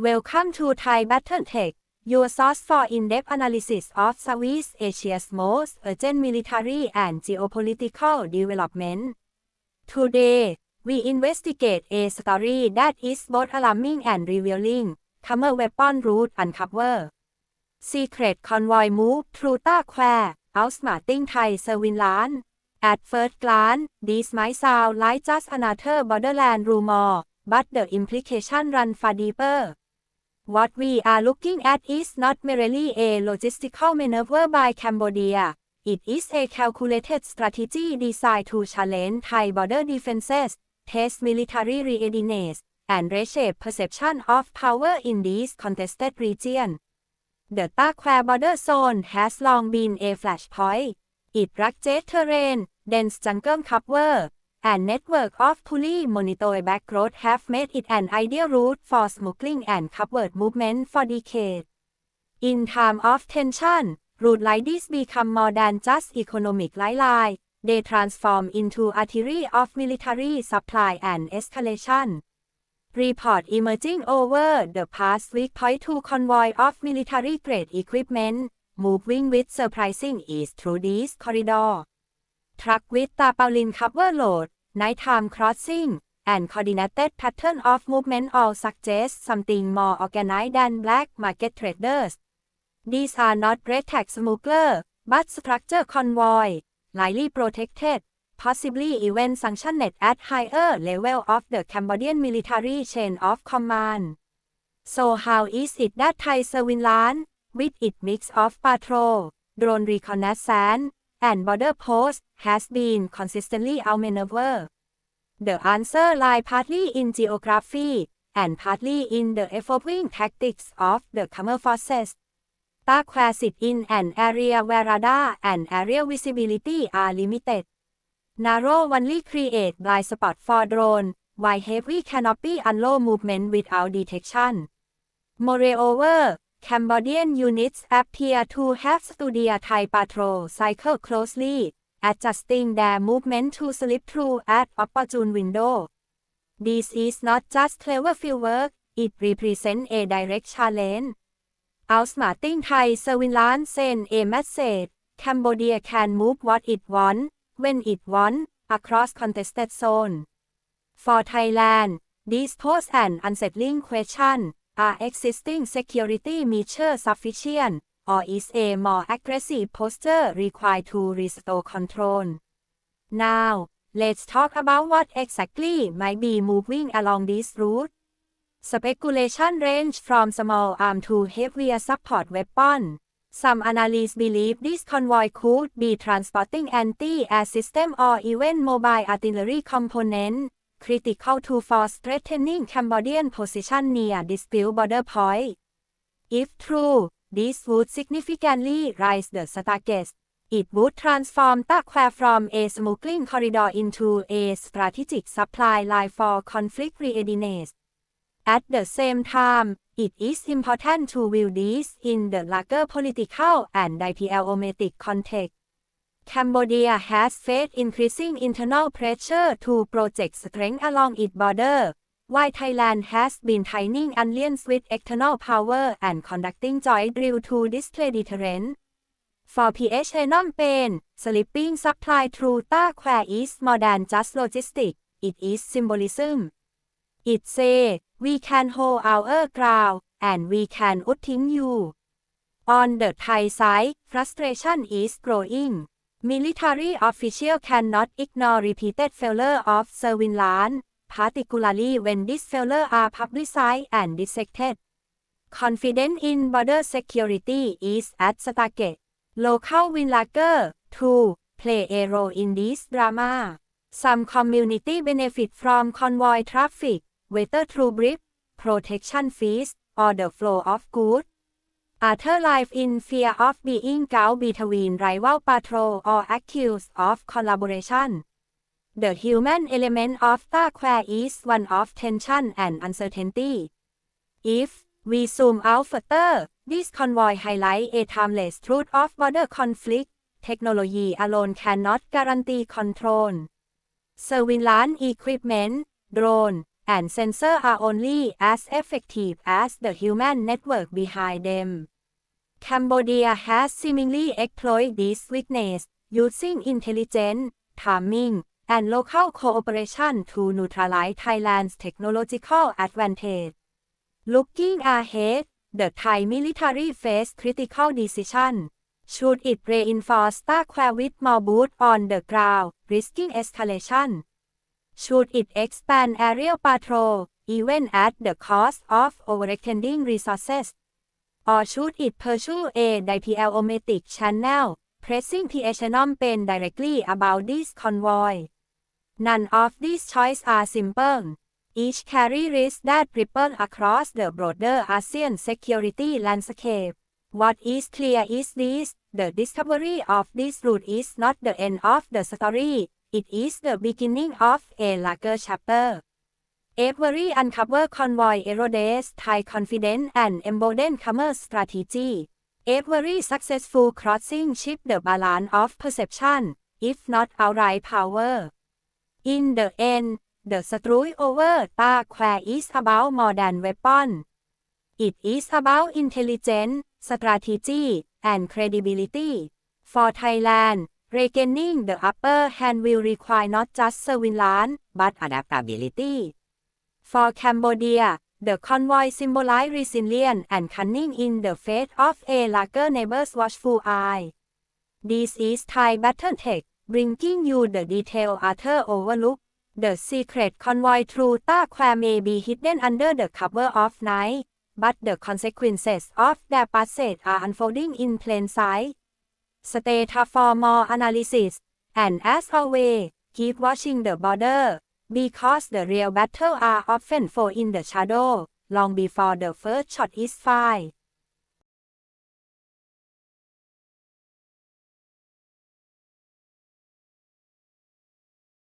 Welcome to Thai Battle Tech, your source for in-depth analysis of Southeast Asia's most urgent military and geopolitical development. Today, we investigate a story that is both alarming and revealing. Hammer weapon route uncover. Secret convoy move through Ta Kware, outsmarting Thai surveillance. At first glance, this might sound like just another borderland rumor, but the implication run far deeper. What we are looking at is not merely a logistical maneuver by Cambodia. It is a calculated strategy designed to challenge Thai border defenses, test military readiness, and reshape perception of power in this contested region. The Ta Kware border zone has long been a flashpoint. It rugged terrain, dense jungle cover, and network of fully monitored backroads have made it an ideal route for smuggling and covert movement for decades. In time of tension, routes like this become more than just economic lifeline. They transform into artery of military supply and escalation. Report emerging over the past week point to convoy of military-grade equipment, moving with surprising ease through this corridor. Truck with tarpaulin cover load, nighttime crossing, and coordinated pattern of movement all suggest something more organized than black market traders. These are not red tag smuggler, but structured convoy, lightly protected, possibly even sanctioned at higher level of the Cambodian military chain of command. So how is it that Thai surveillance, with its mix of patrol, drone reconnaissance, and border posts, has been consistently outmaneuvered? The answer lies partly in geography and partly in the evolving tactics of the Khmer forces. Ta Kware sit in an area where radar and aerial visibility are limited. Narrow only create blind spot for drone, while heavy canopy allow movement without detection. Moreover, Cambodian units appear to have studied Thai patrol cycle closely, adjusting their movement to slip through at opportune window. This is not just clever field work, it represents a direct challenge. Outsmarting Thai surveillance send a message, Cambodia can move what it wants, when it wants, across contested zone. For Thailand, this poses an unsettling question. Are existing security measures sufficient, or is a more aggressive posture required to restore control? Now, let's talk about what exactly might be moving along this route. Speculation range from small arms to heavier support weapon. Some analysts believe this convoy could be transporting anti-air system or even mobile artillery component, critical to force threatening Cambodian position near dispute border point. If true, this would significantly raise the status. It would transform Ta Kware from a smuggling corridor into a strategic supply line for conflict readiness. At the same time, it is important to view this in the larger political and diplomatic context. Cambodia has faced increasing internal pressure to project strength along its border, while Thailand has been tightening alliance with external power and conducting joint drill to display deterrence. For PH Phnom Penh, slipping supply through Ta Kware is more than just logistics, it is symbolism. It says, we can hold our ground, and we can outing you. On the Thai side, frustration is growing. Military officials cannot ignore repeated failure of surveillance, particularly when these failures are publicized and dissected. Confidence in border security is at stake. Local villagers, too, play a role in this drama. Some community benefit from convoy traffic, whether through brief, protection fees, or the flow of goods. Other live in fear of being caught between rival patrol or accused of collaboration. The human element of Ta Kware is one of tension and uncertainty. If we zoom out further, this convoy highlights a timeless truth of border conflict. Technology alone cannot guarantee control. Surveillance equipment, drone, and sensors are only as effective as the human network behind them. Cambodia has seemingly exploited this weakness using intelligent, timing, and local cooperation to neutralize Thailand's technological advantage. Looking ahead, the Thai military faced critical decision. Should it reinforce Taquare with more boots on the ground, risking escalation? Should it expand aerial patrol, even at the cost of overextending resources? Or should it pursue a diplomatic channel, pressing Phnom Penh directly about this convoy? None of these choices are simple. Each carry risks that ripple across the broader ASEAN security landscape. What is clear is this, the discovery of this route is not the end of the story, it is the beginning of a larger chapter. Every uncovered convoy erodes Thai confidence and embolden commerce strategy. Every successful crossing shift the balance of perception, if not outright power. In the end, the struggle over Taquare is about more than weapon. It is about intelligence, strategy, and credibility. For Thailand, regaining the upper hand will require not just surveillance, but adaptability. For Cambodia, the convoy symbolized resilience and cunning in the face of a larger neighbor's watchful eye. This is Thai Battle Tech, bringing you the detail other overlook. The secret convoy through Taquare may be hidden under the cover of night, but the consequences of their passage are unfolding in plain sight. Stay for more analysis, and as always, keep watching the border, because the real battle are often fought in the shadow, long before the first shot is fired.